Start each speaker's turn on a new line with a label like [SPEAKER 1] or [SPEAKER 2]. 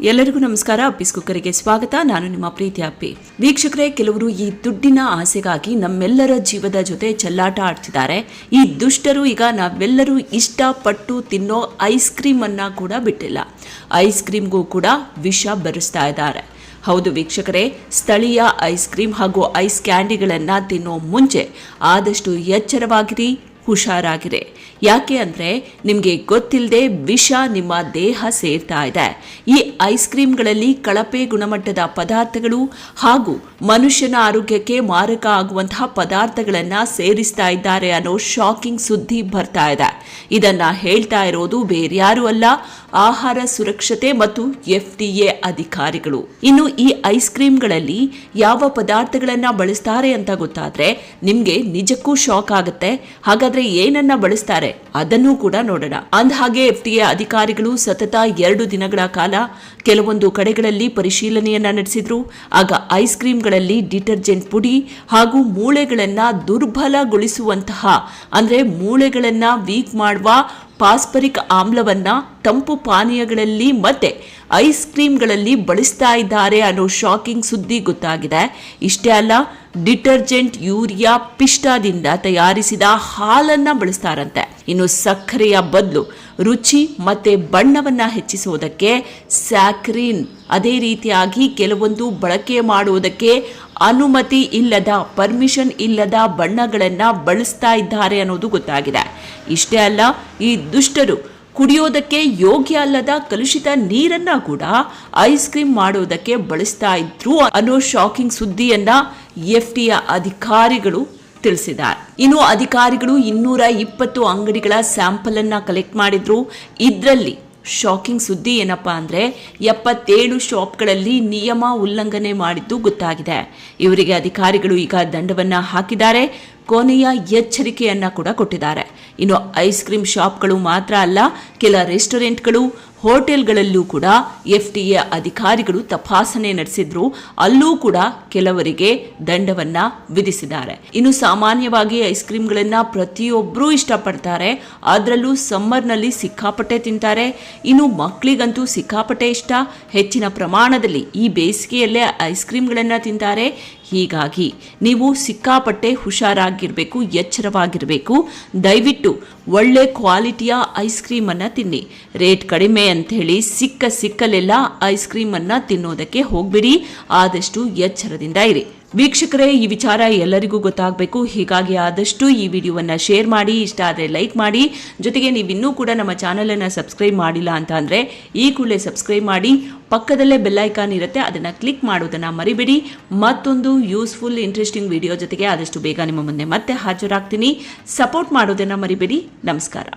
[SPEAKER 1] ಎಲ್ಲರಿಗೂ ನಮಸ್ಕಾರ. ಅಪ್ಪಿಸ್ ಕುಕ್ಕರಿಗೆ ಸ್ವಾಗತ. ನಾನು ನಿಮ್ಮ ಪ್ರೀತಿ ಅಪ್ಪಿ. ವೀಕ್ಷಕರೇ, ಕೆಲವರು ಈ ದುಡ್ಡಿನ ಆಸೆಗಾಗಿ ನಮ್ಮೆಲ್ಲರ ಜೀವದ ಜೊತೆ ಚೆಲ್ಲಾಟ ಆಡ್ತಿದ್ದಾರೆ. ಈ ದುಷ್ಟರು ಈಗ ನಾವೆಲ್ಲರೂ ಇಷ್ಟಪಟ್ಟು ತಿನ್ನೋ ಐಸ್ ಕ್ರೀಮ್ ಅನ್ನ ಕೂಡ ಬಿಟ್ಟಿಲ್ಲ. ಐಸ್ ಕ್ರೀಮ್ಗೂ ಕೂಡ ವಿಷ ಬೆರೆಸ್ತಾ ಇದ್ದಾರೆ. ಹೌದು ವೀಕ್ಷಕರೇ, ಸ್ಥಳೀಯ ಐಸ್ ಕ್ರೀಮ್ ಹಾಗೂ ಐಸ್ ಕ್ಯಾಂಡಿಗಳನ್ನು ತಿನ್ನೋ ಮುಂಚೆ ಆದಷ್ಟು ಎಚ್ಚರವಾಗಿರಿ. ಹುಷಾರಾಗಿರಿ ಯಾಕೆ ಅಂದರೆ ನಿಮಗೆ ಗೊತ್ತಿಲ್ಲದೆ ವಿಷ ನಿಮ್ಮ ದೇಹ ಸೇರ್ತಾ ಇದೆ. ಈ ಐಸ್ ಕ್ರೀಮ್ಗಳಲ್ಲಿ ಕಳಪೆ ಗುಣಮಟ್ಟದ ಪದಾರ್ಥಗಳು ಹಾಗೂ ಮನುಷ್ಯನ ಆರೋಗ್ಯಕ್ಕೆ ಮಾರಕ ಆಗುವಂತಹ ಪದಾರ್ಥಗಳನ್ನು ಸೇರಿಸ್ತಾ ಇದ್ದಾರೆ ಅನ್ನೋ ಶಾಕಿಂಗ್ ಸುದ್ದಿ ಬರ್ತಾ ಇದೆ. ಇದನ್ನ ಹೇಳ್ತಾ ಇರೋದು ಬೇರ್ಯಾರು ಅಲ್ಲ, ಆಹಾರ ಸುರಕ್ಷತೆ ಮತ್ತು ಎಫ್ ಎ ಅಧಿಕಾರಿಗಳು. ಇನ್ನು ಈ ಐಸ್ ಕ್ರೀಮ್ಗಳಲ್ಲಿ ಯಾವ ಪದಾರ್ಥಗಳನ್ನ ಬಳಸ್ತಾರೆ ಅಂತ ಗೊತ್ತಾದ್ರೆ ನಿಮಗೆ ನಿಜಕ್ಕೂ ಶಾಕ್ ಆಗುತ್ತೆ. ಹಾಗಾದ್ರೆ ಏನನ್ನ ಬಳಸ್ತಾರೆ ಅದನ್ನು ಕೂಡ ನೋಡೋಣ. ಅಂದಹಾಗೆ ಎಫ್ ಟಿ ಎ ಅಧಿಕಾರಿಗಳು ಸತತ ಎರಡು ದಿನಗಳ ಕಾಲ ಕೆಲವೊಂದು ಕಡೆಗಳಲ್ಲಿ ಪರಿಶೀಲನೆಯನ್ನ ನಡೆಸಿದ್ರು. ಆಗ ಐಸ್ ಕ್ರೀಮ್ಗಳಲ್ಲಿ ಡಿಟರ್ಜೆಂಟ್ ಪುಡಿ ಹಾಗೂ ಮೂಳೆಗಳನ್ನ ದುರ್ಬಲಗೊಳಿಸುವಂತಹ, ಅಂದ್ರೆ ಮೂಳೆಗಳನ್ನ ವೀಕ್ ಮಾಡುವ ಪಾಸ್ಪರಿಕ್ ಆಮ್ಲವನ್ನ ತಂಪು ಪಾನೀಯಗಳಲ್ಲಿ ಮತ್ತೆ ಐಸ್ ಕ್ರೀಮ್ಗಳಲ್ಲಿ ಬಳಸ್ತಾ ಇದ್ದಾರೆ ಅನ್ನೋ ಶಾಕಿಂಗ್ ಸುದ್ದಿ ಗೊತ್ತಾಗಿದೆ. ಇಷ್ಟೇ ಅಲ್ಲ, ಡಿಟರ್ಜೆಂಟ್ ಯೂರಿಯಾ ಪಿಷ್ಟದಿಂದ ತಯಾರಿಸಿದ ಹಾಲನ್ನ ಬಳಸ್ತಾರಂತೆ. ಇನ್ನು ಸಕ್ಕರೆಯ ಬದಲು ರುಚಿ ಮತ್ತೆ ಬಣ್ಣವನ್ನ ಹೆಚ್ಚಿಸುವುದಕ್ಕೆ ಸ್ಯಾಕ್ರಿನ್ ಅದೇ ರೀತಿಯಾಗಿ ಕೆಲವೊಂದು ಬಳಕೆ ಮಾಡುವುದಕ್ಕೆ ಅನುಮತಿ ಇಲ್ಲದ, ಪರ್ಮಿಷನ್ ಇಲ್ಲದ ಬಣ್ಣಗಳನ್ನ ಬಳಸ್ತಾ ಇದ್ದಾರೆ ಅನ್ನೋದು ಗೊತ್ತಾಗಿದೆ. ಇಷ್ಟೇ ಅಲ್ಲ, ಈ ದುಷ್ಟರು ಕುಡಿಯೋದಕ್ಕೆ ಯೋಗ್ಯ ಅಲ್ಲದ ಕಲುಷಿತ ನೀರನ್ನ ಕೂಡ ಐಸ್ ಕ್ರೀಮ್ ಮಾಡೋದಕ್ಕೆ ಬಳಸ್ತಾ ಇದ್ರು ಅನ್ನೋ ಶಾಕಿಂಗ್ ಸುದ್ದಿಯನ್ನ ಎಫ್ ಟಿಯ ಅಧಿಕಾರಿಗಳು ತಿಳಿಸಿದ್ದಾರೆ. ಇನ್ನು ಅಧಿಕಾರಿಗಳು ಇನ್ನೂರ ಇಪ್ಪತ್ತು ಅಂಗಡಿಗಳ ಸ್ಯಾಂಪಲ್ ಅನ್ನ ಕಲೆಕ್ಟ್ ಮಾಡಿದ್ರು. ಇದರಲ್ಲಿ ಶಾಕಿಂಗ್ ಸುದ್ದಿ ಏನಪ್ಪಾ ಅಂದ್ರೆ ಎಪ್ಪತ್ತೇಳು ಶಾಪ್ಗಳಲ್ಲಿ ನಿಯಮ ಉಲ್ಲಂಘನೆ ಮಾಡಿದ್ದು ಗೊತ್ತಾಗಿದೆ. ಇವರಿಗೆ ಅಧಿಕಾರಿಗಳು ಈಗ ದಂಡವನ್ನ ಹಾಕಿದ್ದಾರೆ. ಕೊನೆಯ ಎಚ್ಚರಿಕೆಯನ್ನ ಕೂಡ ಕೊಟ್ಟಿದ್ದಾರೆ. ಇನ್ನು ಐಸ್ ಕ್ರೀಮ್ ಶಾಪ್ಗಳು ಮಾತ್ರ ಅಲ್ಲ ಕೆಲ ರೆಸ್ಟೋರೆಂಟ್ಗಳು ಹೋಟೆಲ್ಗಳಲ್ಲೂ ಕೂಡ ಎಫ್ ಟಿ ಎ ಅಧಿಕಾರಿಗಳು ತಪಾಸಣೆ ನಡೆಸಿದ್ರು. ಅಲ್ಲೂ ಕೂಡ ಕೆಲವರಿಗೆ ದಂಡವನ್ನ ವಿಧಿಸಿದ್ದಾರೆ. ಇನ್ನು ಸಾಮಾನ್ಯವಾಗಿ ಐಸ್ ಕ್ರೀಮ್ಗಳನ್ನ ಪ್ರತಿಯೊಬ್ಬರೂ ಇಷ್ಟಪಡ್ತಾರೆ. ಅದರಲ್ಲೂ ಸಮ್ಮರ್ನಲ್ಲಿ ಸಿಕ್ಕಾಪಟ್ಟೆ ತಿಂತಾರೆ. ಇನ್ನು ಮಕ್ಕಳಿಗಂತೂ ಸಿಕ್ಕಾಪಟ್ಟೆ ಇಷ್ಟ. ಹೆಚ್ಚಿನ ಪ್ರಮಾಣದಲ್ಲಿ ಈ ಬೇಸಿಗೆಯಲ್ಲೇ ಐಸ್ ಕ್ರೀಮ್ಗಳನ್ನ ತಿಂತಾರೆ. ಹೀಗಾಗಿ ನೀವು ಸಿಕ್ಕಾಪಟ್ಟೆ ಹುಷಾರಾಗಿರಬೇಕು, ಎಚ್ಚರವಾಗಿರಬೇಕು. ದಯವಿಟ್ಟು ಒಳ್ಳೆ ಕ್ವಾಲಿಟಿಯ ಐಸ್ ಕ್ರೀಮನ್ನು ತಿನ್ನಿ. ರೇಟ್ ಕಡಿಮೆ ಅಂತ ಹೇಳಿ ಸಿಕ್ಕ ಸಿಕ್ಕಲೆಲ್ಲ ಐಸ್ ಕ್ರೀಮನ್ನು ತಿನ್ನೋದಕ್ಕೆ ಹೋಗಬೇಡಿ. ಆದಷ್ಟು ಎಚ್ಚರದಿಂದ ಇರಿ. ವೀಕ್ಷಕರೇ, ಈ ವಿಚಾರ ಎಲ್ಲರಿಗೂ ಗೊತ್ತಾಗಬೇಕು. ಹೀಗಾಗಿ ಆದಷ್ಟು ಈ ವಿಡಿಯೋವನ್ನು ಶೇರ್ ಮಾಡಿ, ಇಷ್ಟ ಆದರೆ ಲೈಕ್ ಮಾಡಿ. ಜೊತೆಗೆ ನೀವು ಇನ್ನೂ ಕೂಡ ನಮ್ಮ ಚಾನಲನ್ನು ಸಬ್ಸ್ಕ್ರೈಬ್ ಮಾಡಿಲ್ಲ ಅಂತ ಅಂದರೆ ಈ ಕೂಡಲೇ ಸಬ್ಸ್ಕ್ರೈಬ್ ಮಾಡಿ. ಪಕ್ಕದಲ್ಲೇ ಬೆಲ್ಲೈಕಾನ್ ಇರುತ್ತೆ, ಅದನ್ನು ಕ್ಲಿಕ್ ಮಾಡೋದನ್ನು ಮರಿಬೇಡಿ. ಮತ್ತೊಂದು ಯೂಸ್ಫುಲ್, ಇಂಟ್ರೆಸ್ಟಿಂಗ್ ವಿಡಿಯೋ ಜೊತೆಗೆ ಆದಷ್ಟು ಬೇಗ ನಿಮ್ಮ ಮುಂದೆ ಮತ್ತೆ ಹಾಜರಾಗ್ತೀನಿ. ಸಪೋರ್ಟ್ ಮಾಡೋದನ್ನು ಮರಿಬೇಡಿ. ನಮಸ್ಕಾರ.